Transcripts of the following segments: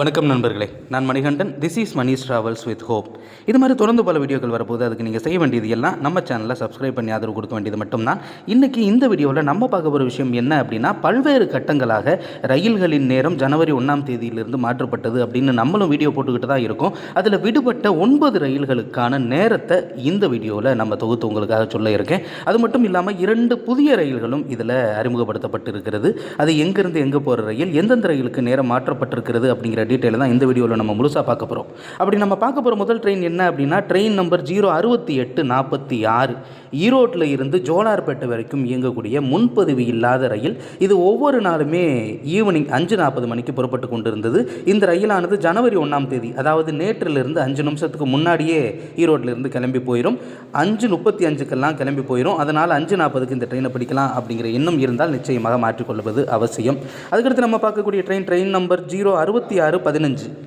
வணக்கம் நண்பர்களே. நான் Manikandan. This is Mani's travels with hope இது மாதிரி தொடர்ந்து பல வீடியோக்கள் வரப்போது அதுக்கு நீங்கள் செய்ய வேண்டியது எல்லாம் நம்ம சேனலில் சப்ஸ்கிரைப் பண்ணி ஆதரவு கொடுக்க வேண்டியது மட்டும்தான். இன்றைக்கி இந்த வீடியோவில் நம்ம பார்க்க போகிற விஷயம் என்ன அப்படின்னா பல்வேறு கட்டங்களாக ரயில்களின் நேரம் ஜனவரி ஒன்றாம் தேதியிலிருந்து மாற்றப்பட்டது அப்படின்னு நம்மளும் வீடியோ போட்டுக்கிட்டு தான் இருக்கோம். அதில் விடுபட்ட ஒன்பது ரயில்களுக்கான நேரத்தை இந்த வீடியோவில் நம்ம தொகுத்து உங்களுக்காக சொல்ல இருக்கேன். அது மட்டும் இல்லாமல் இரண்டு புதிய ரயில்களும் இதில் அறிமுகப்படுத்தப்பட்டிருக்கிறது. அது எங்கேருந்து எங்கே போகிற ரயில் எந்தெந்த ரயிலுக்கு நேரம் மாற்றப்பட்டிருக்கிறது அப்படிங்கிற டீட்டெயில் தான் இந்த வீடியோவில் நம்ம முழுசாக பார்க்க போகிறோம் அப்படி நம்ம பார்க்க போகிற முதல் ட்ரெயின் என்ன அப்படின்னா ட்ரெயின் நம்பர் ஜீரோ அறுபத்தி எட்டு நாற்பத்தி ஆறு. ஈரோட்டில் இருந்து ஜோலார்பேட்டை வரைக்கும் இயங்கக்கூடிய முன்பதிவு இல்லாத ரயில். இது ஒவ்வொரு நாளுமே ஈவினிங் அஞ்சு நாற்பது மணிக்கு புறப்பட்டு கொண்டிருந்தது. இந்த ரயிலானது ஜனவரி ஒன்றாம் தேதி அதாவது நேற்றிலிருந்து அஞ்சு நிமிஷத்துக்கு முன்னாடியே ஈரோட்டில் இருந்து கிளம்பி போயிடும் அஞ்சு முப்பத்தி அஞ்சுக்கெல்லாம் கிளம்பி போயிடும் அதனால் அஞ்சு நாற்பதுக்கு இந்த ட்ரெயினை பிடிக்கலாம் அப்படிங்கிற எண்ணம் இருந்தால் நிச்சயமாக மாற்றிக்கொள்வது அவசியம். அதுக்கடுத்து நம்ம பார்க்கக்கூடிய ட்ரெயின் ட்ரெயின் நம்பர் ஜீரோ அறுபத்தி ஆறு பதினஞ்சு.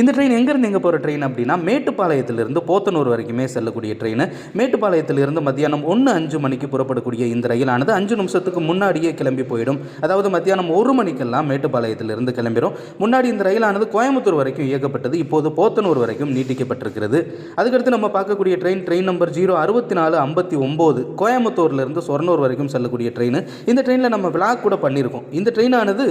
இந்த ட்ரெயின் எங்கேருந்து எங்கே போகிற ட்ரெயின் அப்படின்னா மேட்டுப்பாளையத்திலிருந்து போத்தனூர் வரைக்குமே செல்லக்கூடிய ட்ரெயின் மேட்டுப்பாளையத்திலிருந்து மத்தியானம் ஒன்று அஞ்சு மணிக்கு புறப்படக்கூடிய இந்த ரயிலானது அஞ்சு நிமிஷத்துக்கு முன்னாடியே கிளம்பி போயிடும். அதாவது மத்தியானம் ஒரு மணிக்கெல்லாம் மேட்டுப்பாளையத்திலிருந்து கிளம்பிடும் முன்னாடி இந்த ரயிலானது கோயம்புத்தூர் வரைக்கும் இயக்கப்பட்டது. இப்போது போத்தனூர் வரைக்கும் நீட்டிக்கப்பட்டிருக்கிறது. அதுக்கடுத்து நம்ம பார்க்கக்கூடிய ட்ரெயின் ட்ரெயின் நம்பர் ஜீரோ அறுபத்தி நாலு ஐம்பத்தி ஒம்பது. கோயம்புத்தூர்லேருந்து சொர்ணூர் வரைக்கும் செல்லக்கூடிய ட்ரெயின் இந்த ட்ரெயினில் நம்ம விழா கூட பண்ணியிருக்கோம். இந்த ட்ரெயினானது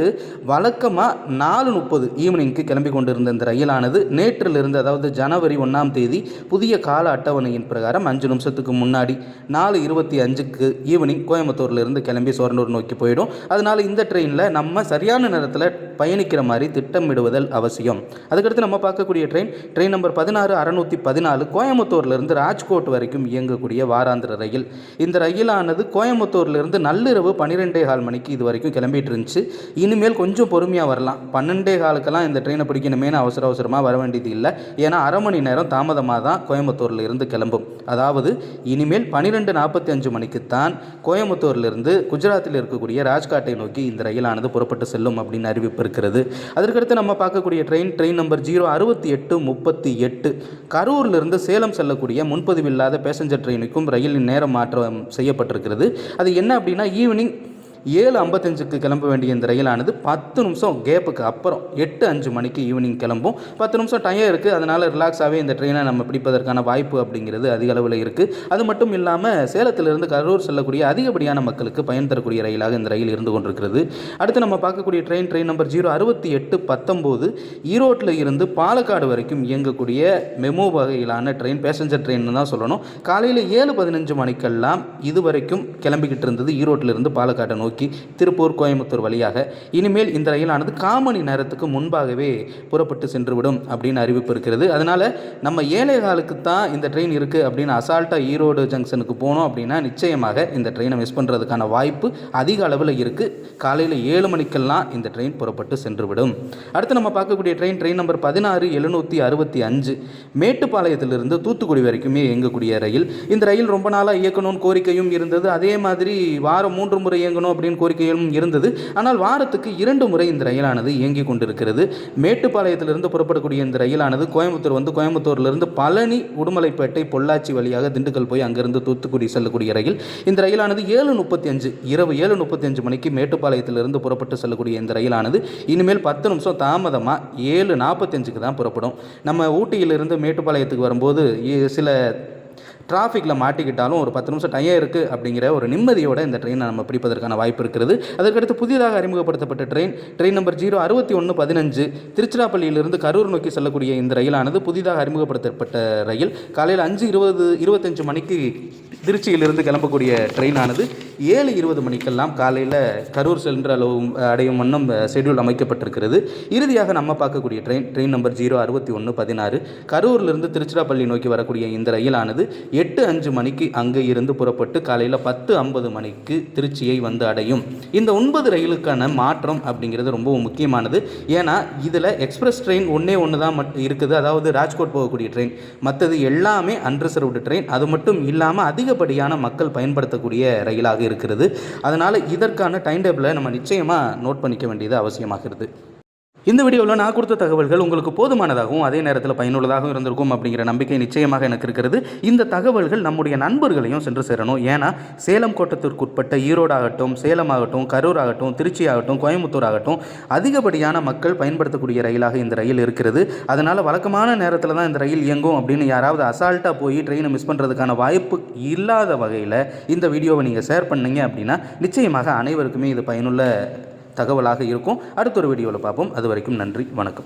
வழக்கமாக நாலு முப்பது ஈவினிங்க்கு கிளம்பி கொண்டிருந்த இந்த ரயிலானது நேற்றிலிருந்து அதாவது ஜனவரி ஒன்றாம் தேதி புதிய கால அட்டவணையின் பிரகாரம் அஞ்சு நிமிஷத்துக்கு முன்னாடி நாலு இருபத்தி அஞ்சுக்கு ஈவினிங் கோயம்புத்தூர்லேருந்து கிளம்பி சோரனூர் நோக்கி போயிடும். அதனால் இந்த ட்ரெயினில் நம்ம சரியான நேரத்தில் பயணிக்கிற மாதிரி திட்டமிடுவதல் அவசியம். அதுக்கடுத்து நம்ம பார்க்கக்கூடிய ட்ரெயின் ட்ரெயின் நம்பர் பதினாறு அறநூற்றி பதினாலு கோயம்புத்தூர்லேருந்து ராஜ்கோட் வரைக்கும் இயங்கக்கூடிய வாராந்திர ரயில். இந்த ரயிலானது கோயம்புத்தூர்லேருந்து நள்ளிரவு பன்னிரெண்டே கால் மணிக்கு இது வரைக்கும் கிளம்பிட்டு இருந்துச்சு. இனிமேல் கொஞ்சம் பொறுமையாக வரலாம். பன்னெண்டே காலுக்கெல்லாம் இந்த ட்ரெயினை பிடிக்கணுமேனு அவசர அவசரமாக வர வேண்டியது இல்லை. ஏன்னா அரை மணி நேரம் தாமதமாக தான் கோயம்புத்தூரில் இருந்து கிளம்பும். அதாவது இனிமேல் பன்னிரெண்டு நாற்பத்தி அஞ்சு மணிக்குத்தான் கோயம்புத்தூர்லேருந்து குஜராத்தில் இருக்கக்கூடிய ராஜ்காட்டை நோக்கி இந்த ரயிலானது புறப்பட்டு செல்லும் அப்படின்னு அறிவிப்பு இருக்கிறது. அதற்கடுத்து நம்ம பார்க்கக்கூடிய ட்ரெயின் ட்ரெயின் நம்பர் ஜீரோ அறுபத்தி எட்டு முப்பத்தி எட்டு. கரூர்லேருந்து சேலம் செல்லக்கூடிய முன்பதிவு இல்லாத பேசஞ்சர் ட்ரெயினுக்கும் ரயிலின் நேரம் மாற்றம் செய்யப்பட்டிருக்கிறது. அது என்ன அப்படின்னா ஈவினிங் ஏழு ஐம்பத்தஞ்சுக்கு கிளம்ப வேண்டிய இந்த ரயிலானது பத்து நிமிஷம் கேப்புக்கு அப்புறம் எட்டு அஞ்சு மணிக்கு ஈவினிங் கிளம்பும். பத்து நிமிஷம் டைம் இருக்குது அதனால் ரிலாக்ஸாகவே இந்த ட்ரெயினை நம்ம பிடிப்பதற்கான வாய்ப்பு அப்படிங்கிறது அதிக அளவில் இருக்குது அது மட்டும் இல்லாமல் சேலத்திலிருந்து கரூர் செல்லக்கூடிய அதிகப்படியான மக்களுக்கு பயன் தரக்கூடிய ரயிலாக இந்த ரயில் இருந்து கொண்டிருக்கிறது. அடுத்து நம்ம பார்க்கக்கூடிய ட்ரெயின் ட்ரெயின் நம்பர் ஜீரோ அறுபத்தி எட்டு பத்தொம்போது ஈரோட்டில் இருந்து பாலக்காடு வரைக்கும் இயங்கக்கூடிய மெமோ வகையிலான ட்ரெயின் பேசஞ்சர் ட்ரெயின் தான் சொல்லணும். காலையில் ஏழு பதினஞ்சு மணிக்கெல்லாம் இது வரைக்கும் கிளம்பிக்கிட்டு இருந்தது ஈரோட்டிலிருந்து பாலக்காட்டை நோக்கி நோக்கி திருப்பூர் கோயம்புத்தூர் வழியாக. இனிமேல் இந்த ரயிலானது காமணி நேரத்துக்கு முன்பாகவே புறப்பட்டு சென்றுவிடும் அப்படின்னு அறிவிப்பு இருக்கிறது. அதனால் நம்ம ஏழை காலுக்கு தான் இந்த ட்ரெயின் இருக்குது அப்படின்னு அசால்ட்டாக ஈரோடு ஜங்ஷனுக்கு போனோம் அப்படின்னா நிச்சயமாக இந்த ட்ரெயினை மிஸ் பண்ணுறதுக்கான வாய்ப்பு அதிக அளவில் இருக்குது காலையில் ஏழு மணிக்கெல்லாம் இந்த ட்ரெயின் புறப்பட்டு சென்றுவிடும். அடுத்து நம்ம பார்க்கக்கூடிய ட்ரெயின் ட்ரெயின் நம்பர் பதினாறு எழுநூற்றி அறுபத்தி அஞ்சு. மேட்டுப்பாளையத்திலிருந்து தூத்துக்குடி வரைக்குமே இயங்கக்கூடிய ரயில். இந்த ரயில் ரொம்ப நாளாக இயக்கணும்னு கோரிக்கையும் இருந்தது. அதே மாதிரி வாரம் மூன்று முறை இயங்கணும் அப்படின்னு கோரிக்கையும் இருந்தது. ஆனால் வாரத்துக்கு இரண்டு முறை இந்த ரயிலானது இயங்கி கொண்டிருக்கிறது. மேட்டுப்பாளையத்திலிருந்து புறப்படக்கூடிய இந்த ரயிலானது கோயம்புத்தூர் வந்து கோயம்புத்தூர்லேருந்து பழனி உடுமலைப்பேட்டை பொள்ளாச்சி வழியாக திண்டுக்கல் போய் அங்கிருந்து தூத்துக்குடி செல்லக்கூடிய ரயில். இந்த ரயிலானது ஏழு முப்பத்தி அஞ்சு இரவு ஏழு முப்பத்தி அஞ்சு மணிக்கு மேட்டுப்பாளையத்திலிருந்து புறப்பட்டு செல்லக்கூடிய இந்த ரயிலானது இனிமேல் பத்து நிமிஷம் தாமதமாக ஏழு நாற்பத்தஞ்சுக்கு தான் புறப்படும். நம்ம ஊட்டியிலிருந்து மேட்டுப்பாளையத்துக்கு வரும்போது சில டிராஃபிக்கில் மாட்டிக்கிட்டாலும் ஒரு பத்து நிமிஷம் டைம் இருக்குது அப்படிங்கிற ஒரு நிம்மதியோட இந்த ட்ரெயினை நம்ம பிடிப்பதற்கான வாய்ப்பு இருக்கிறது. அதற்கடுத்து புதிதாக அறிமுகப்படுத்தப்பட்ட ட்ரெயின் ட்ரெயின் நம்பர் ஜீரோ அறுபத்தி ஒன்று பதினஞ்சு திருச்சிராப்பள்ளியிலிருந்து கரூர் நோக்கி செல்லக்கூடிய இந்த ரயிலானது புதிதாக அறிமுகப்படுத்தப்பட்ட ரயில். காலையில் அஞ்சு இருபது இருபத்தஞ்சு மணிக்கு திருச்சியிலிருந்து கிளம்பக்கூடிய ட்ரெயினானது ஏழு இருபது மணிக்கெல்லாம் காலையில் கரூர் சென்ற அளவு அடையும் வண்ணம் ஷெட்யூல் அமைக்கப்பட்டிருக்கிறது. இறுதியாக நம்ம பார்க்கக்கூடிய ட்ரெயின் ட்ரெயின் நம்பர் ஜீரோ அறுபத்தி ஒன்று பதினாறு. கரூர்லேருந்து திருச்சிராப்பள்ளி நோக்கி வரக்கூடிய இந்த ரயிலானது எட்டு அஞ்சு மணிக்கு அங்கே இருந்து புறப்பட்டு காலையில் பத்து ஐம்பது மணிக்கு திருச்சியை வந்து அடையும். இந்த ஒன்பது ரயிலுக்கான மாற்றம் அப்படிங்கிறது ரொம்ப முக்கியமானது. ஏன்னா இதில் எக்ஸ்பிரஸ் ட்ரெயின் ஒன்றே ஒன்று தான் மட் இருக்குது. அதாவது ராஜ்கோட் போகக்கூடிய ட்ரெயின். மற்றது எல்லாமே அன்ரிசர்வ்டு ட்ரெயின். அது மட்டும் இல்லாமல் அதிகப்படியான மக்கள் பயன்படுத்தக்கூடிய ரயிலாக இருக்கிறது. அதனால் இதற்கான டைம் டேபிளை நம்ம நிச்சயமாக நோட் பண்ணிக்க வேண்டியது அவசியமாகிறது இந்த வீடியோவில் நான் கொடுத்த தகவல்கள் உங்களுக்கு போதுமானதாகவும் அதே நேரத்தில் பயனுள்ளதாகவும் இருந்திருக்கும் அப்படிங்கிற நம்பிக்கை நிச்சயமாக எனக்கு இருக்கிறது. இந்த தகவல்கள் நம்முடைய நண்பர்களையும் சென்று சேரணும். ஏன்னா சேலம் கோட்டத்திற்குட்பட்ட ஈரோடு ஆகட்டும் சேலம் ஆகட்டும் கரூர் ஆகட்டும் திருச்சி ஆகட்டும் கோயம்புத்தூர் ஆகட்டும் அதிகப்படியான மக்கள் பயன்படுத்தக்கூடிய ரயிலாக இந்த ரயில் இருக்கிறது. அதனால் வழக்கமான நேரத்தில் தான் இந்த ரயில் இயங்கும் அப்படின்னு யாராவது அசால்ட்டாக போய் ட்ரெயினை மிஸ் பண்ணுறதுக்கான வாய்ப்பு இல்லாத வகையில் இந்த வீடியோவை நீங்கள் ஷேர் பண்ணீங்க அப்படின்னா நிச்சயமாக அனைவருக்குமே இது பயனுள்ள தகவலாக இருக்கும். அடுத்த ஒரு வீடியோவில் பார்ப்போம். அது வரைக்கும் நன்றி வணக்கம்.